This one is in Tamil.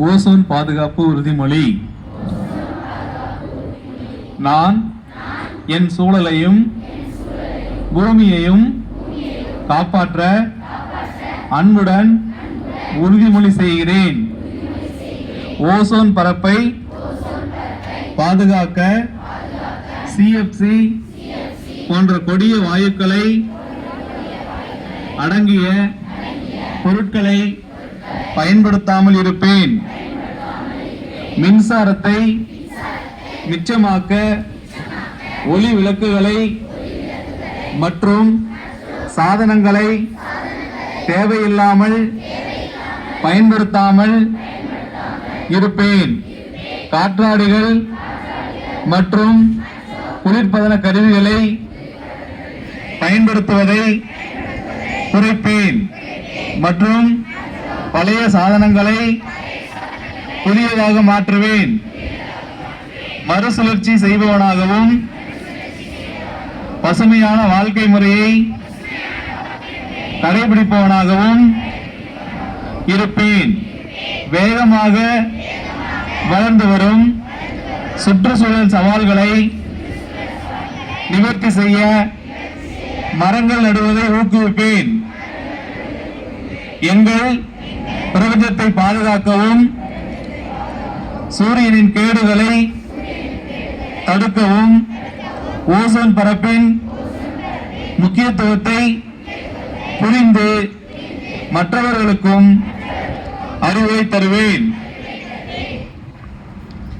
ஓசோன் பாதுகாப்பு உறுதிமொழி. நான் என் சூழலையும் பூமியையும் காப்பாற்ற அன்புடன் உறுதிமொழி செய்கிறேன். ஓசோன் பரப்பை பாதுகாக்க சிஎஃப்சி போன்ற கொடிய வாயுக்களை அடங்கிய பொருட்களை பயன்படுத்தாமல் இருப்பேன். மின்சாரத்தை மிச்சமாக்க ஒளி விளக்குகளை மற்றும் சாதனங்களை தேவையில்லாமல் பயன்படுத்தாமல் இருப்பேன். காற்றாடிகள் மற்றும் குளிர்பதன கருவிகளை பயன்படுத்துவதை குறைப்பேன். மற்றும் பழைய சாதனங்களை புதியதாக மாற்றுவேன். மறுசுழற்சி செய்பவனாகவும் பசுமையான வாழ்க்கை முறையை கடைபிடிப்பவனாகவும் இருப்பேன். வேகமாக வளர்ந்து வரும் சுற்றுச்சூழல் சவால்களை நிவர்த்தி செய்ய மரங்கள் நடுவதை ஊக்குவிப்பேன். எங்கள் பிரபஞ்சத்தை பாதுகாக்கவும் சூரியனின் கேடுகளை தடுக்கவும் ஓசோன் பரப்பின் முக்கியத்துவத்தை புரிந்து மற்றவர்களுக்கும் அறிவை தருவேன்.